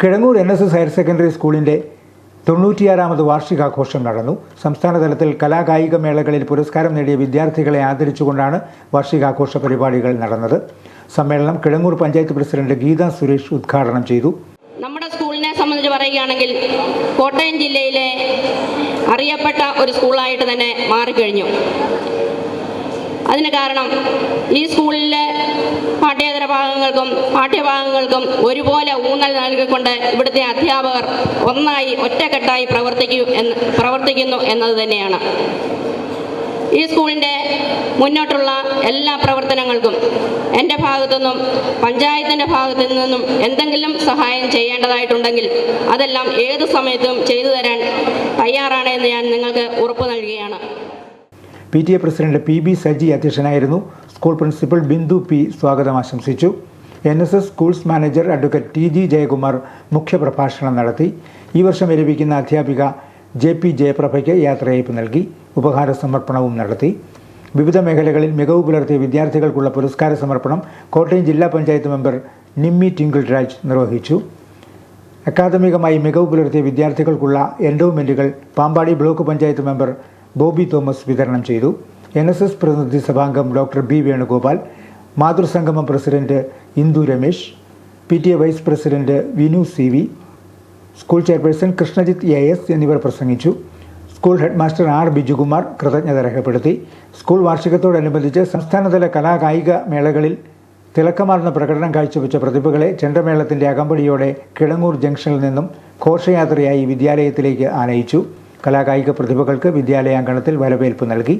Kidangoor N S S higher secondary സ്കൂളിന്റെ തൊണ്ണൂറ്റിയാറാമത് വാർഷികാഘോഷം നടന്നു. സംസ്ഥാന തലത്തിൽ കലാകായിക മേളകളിൽ പുരസ്കാരം നേടിയ വിദ്യാർത്ഥികളെ ആദരിച്ചുകൊണ്ടാണ് വാർഷികാഘോഷ പരിപാടികൾ നടന്നത്. സമ്മേളനം കിഴങ്ങൂർ പഞ്ചായത്ത് പ്രസിഡന്റ് ഗീത സുരേഷ് ഉദ്ഘാടനം ചെയ്തു. നമ്മുടെ സ്കൂളിനെ സംബന്ധിച്ച് പറയുകയാണെങ്കിൽ കോട്ടയം ജില്ലയിലെ അറിയപ്പെട്ട ഒരു സ്കൂളായിട്ട് തന്നെ മാറിക്കഴിഞ്ഞു. അതിന് കാരണം ഈ സ്കൂളിലെ പാഠ്യേതര ഭാഗങ്ങൾക്കും പാഠ്യഭാഗങ്ങൾക്കും ഒരുപോലെ ഊന്നൽ നൽകിക്കൊണ്ട് ഇവിടുത്തെ അധ്യാപകർ ഒന്നായി ഒറ്റക്കെട്ടായി പ്രവർത്തിക്കൂ എന്ന് പ്രവർത്തിക്കുന്നു എന്നത് തന്നെയാണ്. ഈ സ്കൂളിന്റെ മുന്നോട്ടുള്ള എല്ലാ പ്രവർത്തനങ്ങൾക്കും എന്റെ ഭാഗത്തു നിന്നും പഞ്ചായത്തിന്റെ ഭാഗത്തു നിന്നും എന്തെങ്കിലും സഹായം ചെയ്യേണ്ടതായിട്ടുണ്ടെങ്കിൽ അതെല്ലാം ഏത് സമയത്തും ചെയ്തു തരാൻ തയ്യാറാണ് എന്ന് ഞാൻ നിങ്ങൾക്ക് ഉറപ്പ് നൽകുകയാണ്. P T A president P B Saji അധ്യക്ഷനായിരുന്നു. സ്കൂൾ പ്രിൻസിപ്പൽ ബിന്ദു പി സ്വാഗതം ആശംസിച്ചു. N S S schools manager advocate T G Jayakumar മുഖ്യപ്രഭാഷണം നടത്തി. ഈ വർഷം വിരമിക്കുന്ന അധ്യാപിക ജെ പി ജയപ്രഭയ്ക്ക് യാത്രയയപ്പ് നൽകി. ഉപഹാര സമർപ്പണവും നടത്തി. വിവിധ മേഖലകളിൽ മികവ് പുലർത്തിയ വിദ്യാർത്ഥികൾക്കുള്ള പുരസ്കാര സമർപ്പണം കോട്ടയം ജില്ലാ പഞ്ചായത്ത് മെമ്പർ നിമ്മി ടിങ്കിൾ രാജ് നിർവഹിച്ചു. അക്കാദമികമായി മികവ് പുലർത്തിയ വിദ്യാർത്ഥികൾക്കുള്ള endowments Pampady block panchayat member Bobby Thomas വിതരണം ചെയ്തു. എൻ എസ് എസ് പ്രതിനിധി സഭാംഗം doctor B Venugopal മാതൃസംഗമം president Indu Ramesh P T A vice president Vinu C V school chairperson Krishnajith A S എന്നിവർ പ്രസംഗിച്ചു. സ്കൂൾ ഹെഡ്മാസ്റ്റർ ആർ ബിജുകുമാർ കൃതജ്ഞത രേഖപ്പെടുത്തി. School വാർഷികത്തോടനുബന്ധിച്ച് സംസ്ഥാനതല കലാകായിക മേളകളിൽ തിളക്കമാർന്ന പ്രകടനം കാഴ്ചവെച്ച പ്രതിഭകളെ ചെണ്ടമേളത്തിന്റെ അകമ്പടിയോടെ കിളങ്ങൂർ ജംഗ്ഷനിൽ നിന്നും ഘോഷയാത്രയായി വിദ്യാലയത്തിലേക്ക് ആനയിച്ചു. കലാകായിക പ്രതിഭകൾക്ക് വിദ്യാലയാങ്കണത്തിൽ വരവേൽപ്പ് നൽകി